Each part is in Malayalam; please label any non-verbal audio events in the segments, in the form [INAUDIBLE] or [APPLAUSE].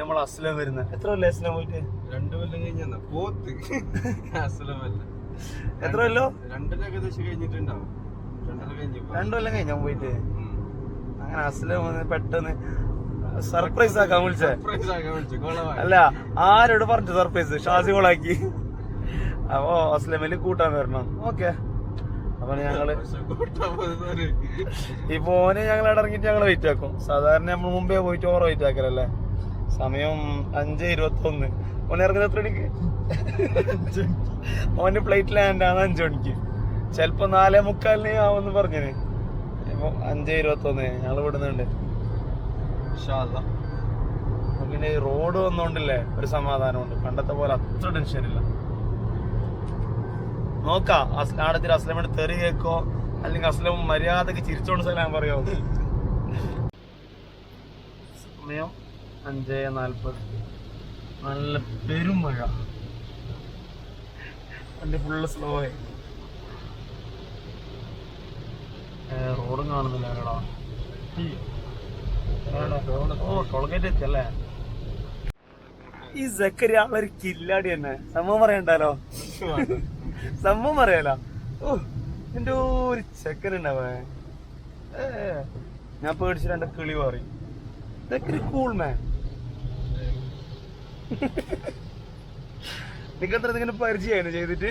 നമ്മൾ അസ്ലം വരുന്നത്. എത്ര കൊല്ലം അസ്ലം പോയിട്ട്? രണ്ടു കൊല്ലം കഴിഞ്ഞാ പോത്ത്. അസുലമല്ല എത്ര കൊല്ലോ? രണ്ടര ഏകദേശം കഴിഞ്ഞിട്ടുണ്ടാവും. രണ്ടര കഴിഞ്ഞു രണ്ടു കൊല്ലം കഴിഞ്ഞാ പോയിട്ട്? അങ്ങനെ അസ്ലം പെട്ടെന്ന് സർപ്രൈസ് ആക്കാൻ വിളിച്ചേ? അല്ല ആരോട് പറഞ്ഞു സർപ്രൈസ്? ഷാസി കോളാക്കി. അപ്പോ അസ്ലമിൽ കൂട്ടാൻ വരണം. ഓക്കെ. അപ്പൊ ഞങ്ങൾ ഈ പോനെ ഞങ്ങൾ ഇറങ്ങിയിട്ട് ഞങ്ങൾ വെയിറ്റ് ആക്കും. സാധാരണ നമ്മൾ മുമ്പേ പോയിട്ട് ഓറ വെയിറ്റ് ആക്കലല്ലേ? സമയം അഞ്ച് ഇരുപത്തി ഒന്ന് ഓൻ ഇറങ്ങുന്ന എത്ര മണിക്ക്? ഓന്റെ ഫ്ലൈറ്റ് ലാൻഡ് ആണ് അഞ്ചു മണിക്ക്. ചിലപ്പോ നാലേ മുക്കാലിന് ആവുമെന്ന് പറഞ്ഞിന്. ഇപ്പൊ അഞ്ച് ഇരുപത്തി ഒന്ന് ഞങ്ങൾ വിടുന്നുണ്ട് പിന്നെ ഈ റോഡ് വന്നോണ്ടില്ലേ ഒരു സമാധാനമുണ്ട്. പണ്ടത്തെ പോലെ അത്ര ടെൻഷൻ ഇല്ല. നോക്കാം. ആടത്തിൽ അസ്ലമിന് തെറി കേക്കോ? അല്ലെങ്കിൽ അസ്ലം മര്യാദയ്ക്ക് ചിരിച്ചോണ്ട് സ്ഥലം പറയോ സമയം അഞ്ച് നാൽപ്പത്. നല്ല പെരും മഴ. വണ്ടി ഫുള്ള് സ്ലോ ആയി. റോഡും കാണുന്നില്ല കേടാ ഓ ഈ സക്കരി ആളൊരു കില്ലാടി തന്നെ. സംഭവം പറയണ്ടല്ലോ സംഭവം പറയാലോ. ഓ എന്റെ ഒരു ചെക്കൻ ഉണ്ടാവേ. ഞാൻ പേടിച്ചിട്ട് എന്റെ കിളി മാറി. സക്കരി കൂൾ മാൻ നിങ്ങൾക്ക് എത്ര ഇങ്ങനെ പരിചയമായിരുന്നു ചെയ്തിട്ട്?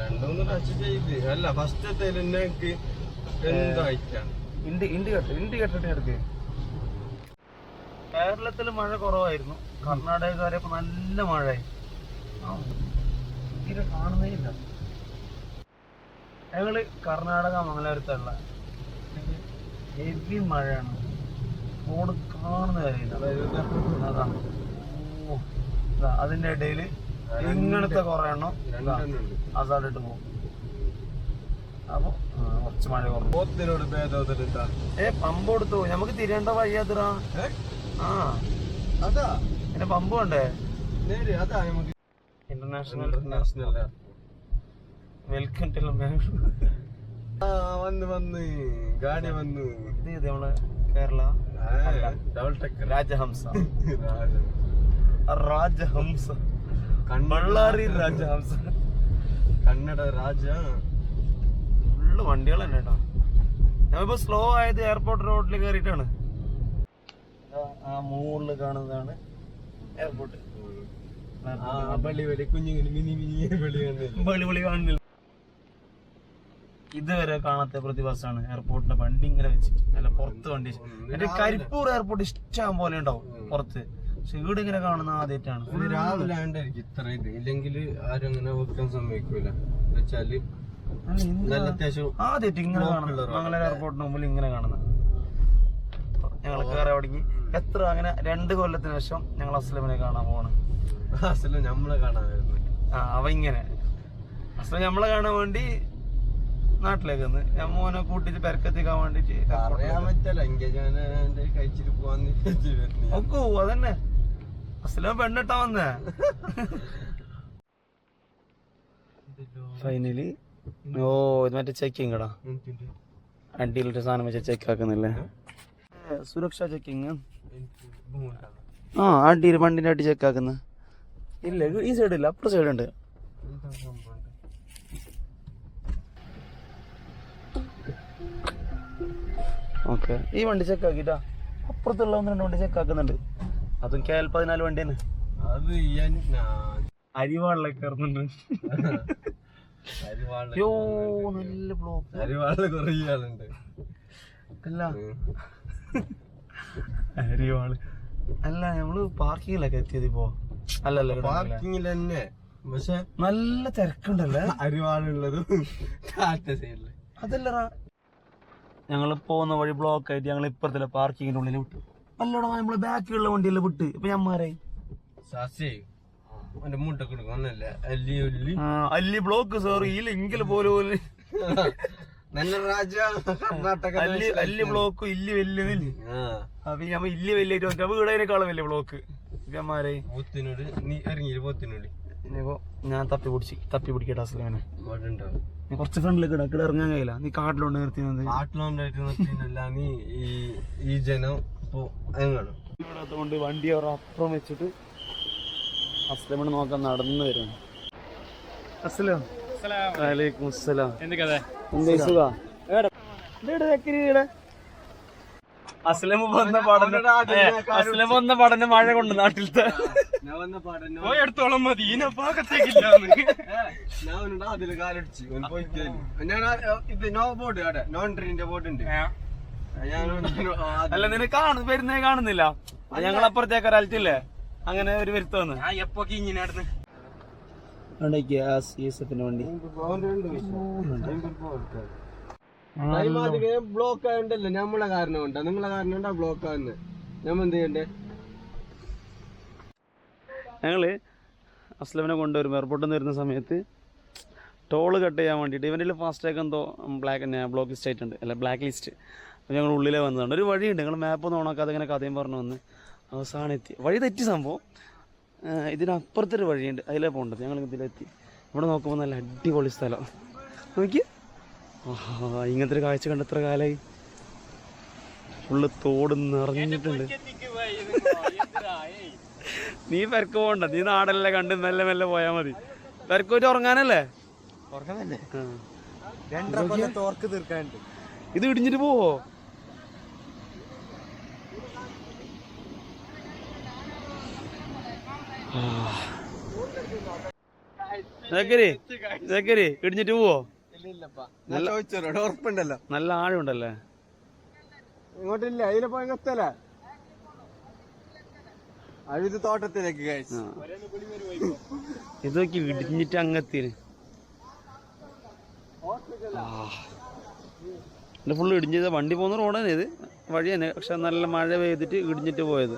രണ്ടൂന്ന് ടച്ച് ചെയ്ത് അല്ല ഫസ്റ്റത്തെ എനിക്ക് എന്തായിട്ടാണ് കേരളത്തിൽ മഴ കുറവായിരുന്നു. കർണാടക കയറിയപ്പോ നല്ല മഴയായി. തീരെ കാണുന്നേ ഇല്ല. ഞങ്ങൾ കർണാടക മംഗലാപുരത്തുള്ള ഹെവി മഴയാണ്. റോഡ് കാണുന്ന കാര്യമില്ല. അതിന്റെ ഇടയിൽ ഇങ്ങനത്തെ കുറെ എണ്ണം അസാഡിട്ട് പോകും. അപ്പൊ കുറച്ച് മഴ കുറഞ്ഞു ഏ പമ്പ് കൊടുത്തു. നമുക്ക് തിരിയേണ്ട വയ്യാത്ര ആ. അതാ. പിന്നെ പമ്പ് വേണ്ടേ? ഇന്റർനാഷണൽ ഇന്റർനാഷണൽ വെൽക്കം ടു വന്ന് വന്ന്. ഗാഡി വന്നു. ഇത് ഇത് നമ്മളെ? കേരള രാജഹംസ രാജഹംസ ബള്ളാറി രാജഹംസ കന്നഡ രാജ ഫുള്ള് വണ്ടികൾ തന്നെ കേട്ടോ ഞങ്ങളിപ്പോ സ്ലോ ആയത് എയർപോർട്ട് റോഡിൽ കയറിയിട്ടാണ് ആ മുകളിൽ കാണുന്നതാണ് എയർപോർട്ട് ആ ബളി വലി കുഞ്ഞിങ്ങനെ മിനി മിനി ബളി കണ്ടില്ല വെളി വെളി കാണുന്നില്ല ഇതുവരെ കാണാത്ത പ്രതിഭാസമാണ് എയർപോർട്ടിന്റെ വണ്ടി ഇങ്ങനെ വെച്ചിട്ട്. അല്ല പുറത്ത് വണ്ടി. എന്റെ കരിപ്പൂർ എയർപോർട്ട് ഇഷ്ടം പോലെ ഉണ്ടാവും പുറത്ത്. പക്ഷെ വീട് ഇങ്ങനെ കാണുന്ന ആദ്യമായിട്ടാണ്. ഇത് രാവിലെ ആണ്ടായിരിക്കും ഇത്ര ഇത്. ഇല്ലെങ്കിൽ ആരും അങ്ങനെ വെക്കാൻ സമ്മതിക്കൂല. വെച്ചാൽ നല്ല അത്യാവശ്യം ആദ്യമായിട്ട് ഇങ്ങനെ കാണുന്നത്. ഉള്ള എയർപോർട്ടിന് മുമ്പിൽ ഇങ്ങനെ കാണുന്നത്. ഞങ്ങൾ കയറി തുടങ്ങി എത്ര അങ്ങനെ രണ്ട് കൊല്ലത്തിന് ശേഷം ഞങ്ങൾ അസ്ലമിനെ കാണാൻ പോവാണ്. അസ്ലം നമ്മളെ കാണാൻ അവ ഇങ്ങനെ. അസ്ലം നമ്മളെ കാണാൻ വേണ്ടി നാട്ടിലേക്ക് വന്ന് ഞാൻ മോനെ കൂട്ടിട്ട് പെരക്കെത്തിക്കാൻ വേണ്ടി പറയാൻ പറ്റല്ല എൻഗേജ്മെന്റ് കഴിച്ചിട്ട് പോവാന്ന് വിചാരിച്ച് വരുന്നു. ഒക്കോ അതന്നെ. അസ്ലം പെണ്ണിട്ടാ വന്നേ. ഫൈനലി ഓ ഇത് മറ്റേ ചെക്കിങ് കടാ? അടിയിലിട്ട് സാധനം വെച്ച ചെക്ക് ആക്കുന്നില്ലേ? സുരക്ഷാ ചെക്കിങ് ആ? അടിയിൽ വണ്ടിന്റെ അടി ചെക്ക് ആക്കുന്ന. ഇല്ല ഈ സൈഡ് ഇല്ല അപ്പുറ സൈഡ് ഓക്കെ. ഈ വണ്ടി ചെക്ക് ആക്കിട്ടാ അപ്പുറത്തുള്ള ഒന്ന് രണ്ട് വണ്ടി ചെക്ക് ആക്കുന്നുണ്ട്. അതും കെ എൽ പതിനാല് വണ്ടിയാണ്. അത് അരിവാളിലേക്ക് നല്ല ബ്ലോക്ക് അരിവാൾ കുറേ ആളുണ്ട്. അല്ല. അരിവാൾ. അല്ല നമ്മൾ പാർക്കിങ്ങിലൊക്കെ എത്തിയത് ഇപ്പോ. അല്ലല്ല. പാർക്കിങ്ങിൽ തന്നെ പക്ഷെ നല്ല തിരക്കുണ്ടല്ലേ? അരിവാളുള്ളതും [LAUGHS] അതല്ലടാ ഞങ്ങൾ പോകുന്ന വഴി ബ്ലോക്ക് ആയിട്ട് ഞങ്ങൾ ഇപ്പുറത്തിലെ പാർക്കിങ്ങിന്റെ ഉള്ളിൽ വിട്ടു. നല്ലോണം നമ്മൾ ബാക്കിലുള്ള വണ്ടിയെല്ലാം വിട്ട്. ഇപ്പൊ ഞമ്മാരായി അല്ലി ബ്ലോക്ക് സോറി ഈ ലിങ്കിൽ പോലും അല്ലി അല്ലി ബ്ലോക്ക് ഇല്ലി വലിയതില്ല ആ. അപ്പൊ ഞമ്മ ഇല്ലി വലിയ വീടതിനേക്കാളും വലിയ ബ്ലോക്ക് ഞമ്മാരായി പോത്തിനോട് നീ ഇറങ്ങിയില്ല പോത്തിനോട്? ഞാൻ തപ്പി പിടിച്ച് തപ്പി പിടിക്കട്ടെ ഉണ്ടാവും നീ കുറച്ച് ഫ്രണ്ടിലേക്ക് ഇടക്കിടെ ഇറങ്ങാൻ കഴിയില്ല. നീ കാട്ടിലോണ്ട് നിർത്തിയത് കാട്ടിലോണ്ടായിട്ട് നീ ഈ ഈ ജനം ഇപ്പോ ഇവിടെ അതുകൊണ്ട് വണ്ടി അവർ അപ്പുറം വെച്ചിട്ട് അസ്ലമിനെ നോക്കാൻ നടന്നു വരുന്നു അസ്ലം വലൈക്കും അസ്സലാം. എന്തൊക്കെ എന്താ സുഖാ. അസ്ലം വന്ന പഠനം അസ്ലം വന്ന പഠനം മഴ കൊണ്ട് നാട്ടിലത്തെ. ഞാൻ വന്ന പാടൻ പോയെടുത്തോളം മതി ഞാൻ കാലടിച്ച് പോയി ഇത് നോ അവിടെ നോൺ ഉണ്ട്. ഞാൻ അല്ല നിന്നെ കാണു വരുന്നേ കാണുന്നില്ല. ഞങ്ങൾ അപ്പുറത്തേക്ക് അങ്ങനെ ഒരു വരുത്തോന്ന് എപ്പോ ഇങ്ങനെ ഗ്യാസ് ഈസത്തിന് വണ്ടി. ബ്ലോക്ക് ആയണ്ടല്ലോ നമ്മളെ കാരണം കൊണ്ടാ നിങ്ങളെ കാരണം കൊണ്ടാ ബ്ലോക്ക് ആവുന്നത് ഞമ്മ എന്ത് ചെയ്യണ്ടേ? ഞങ്ങൾ അസ്ലമിനെ കൊണ്ടുവരും എയർപോർട്ടിൽ നിന്ന് വരുന്ന സമയത്ത് ടോൾ കട്ട് ചെയ്യാൻ വേണ്ടിയിട്ട് ഇവന്റെ ഫാസ്റ്റാഗ് എന്തോ ബ്ലാക്ക് തന്നെ ബ്ലോക്ക് ലിസ്റ്റ് ആയിട്ടുണ്ട്. അല്ല ബ്ലാക്ക് ലിസ്റ്റ് അപ്പോൾ ഞങ്ങൾ ഉള്ളിലേ വന്നതാണ്. ഒരു വഴിയുണ്ട്. ഞങ്ങൾ മാപ്പ് ഒന്നും ഓണാക്കാതെ ഇങ്ങനെ കഥയും പറഞ്ഞു വന്ന് അവസാനം എത്തി. വഴി തെറ്റി സംഭവം. ഇതിനപ്പുറത്തൊരു വഴിയുണ്ട്. അതിലേ പോകേണ്ടത് ഞങ്ങൾ ഇതിലെത്തി. ഇവിടെ നോക്കുമ്പോൾ നല്ല അടിപൊളി സ്ഥലം. നോക്കി ആ ഇങ്ങനത്തെ ഒരു കാഴ്ച കണ്ട് എത്ര കാലായി? ഫുള്ള് തോട് നിറഞ്ഞിട്ടുണ്ട്. നീ പെരക്ക് പോണ്ട നീ നാടല്ലേ കണ്ട് മെല്ലെ മെല്ലെ പോയാ മതി. പെരക്ക് പോയിട്ട് ഉറങ്ങാനല്ലേ? ഇത് ഇടിഞ്ഞിട്ട് പോവോ? ജക്കരി ജക്കരി ഇടിഞ്ഞിട്ട് പോവോ? ഉറപ്പുണ്ടല്ലോ. നല്ല ആഴമുണ്ടല്ലേ? ഇങ്ങോട്ടില്ല അതിലെ പോയി എത്തല അഴുത് തോട്ടത്തിലേക്ക് ഇതൊക്കെ ഇടിഞ്ഞിട്ട് അങ്ങത്തിന്. എന്റെ ഫുള്ള് ഇടിഞ്ഞത് വണ്ടി പോകുന്ന റോഡാണ് ഇത്. വഴി തന്നെ പക്ഷെ നല്ല മഴ പെയ്തിട്ട് ഇടിഞ്ഞിട്ട് പോയത്.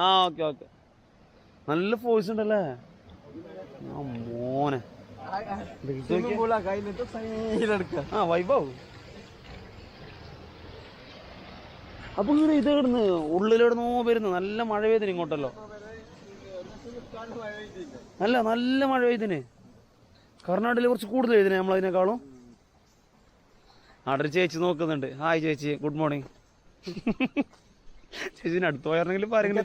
ആ ഓക്കെ ഓക്കെ. നല്ല ഫോഴ്സ് ഉണ്ടല്ലേ? മോനെ. ആ വൈബാവും അപ്പൊ ഇങ്ങനെ ഇത് കിടന്ന് ഉള്ളിലെവിടുന്നോ വരുന്നു. നല്ല മഴ പെയ്തിന് ഇങ്ങോട്ടല്ലോ. അല്ല നല്ല മഴ പെയ്തിന്. കർണാടകയിൽ കുറച്ച് കൂടുതൽ എഴുതിനെ നമ്മളതിനേക്കാളും. അവിടെ ചേച്ചി നോക്കുന്നുണ്ട്. ഹായ് ചേച്ചി. ഗുഡ് മോർണിംഗ് [LAUGHS] ചേച്ചിന് അടുത്ത് പോയായിരുന്നെങ്കിൽ ഇപ്പൊ ആരെങ്കിലും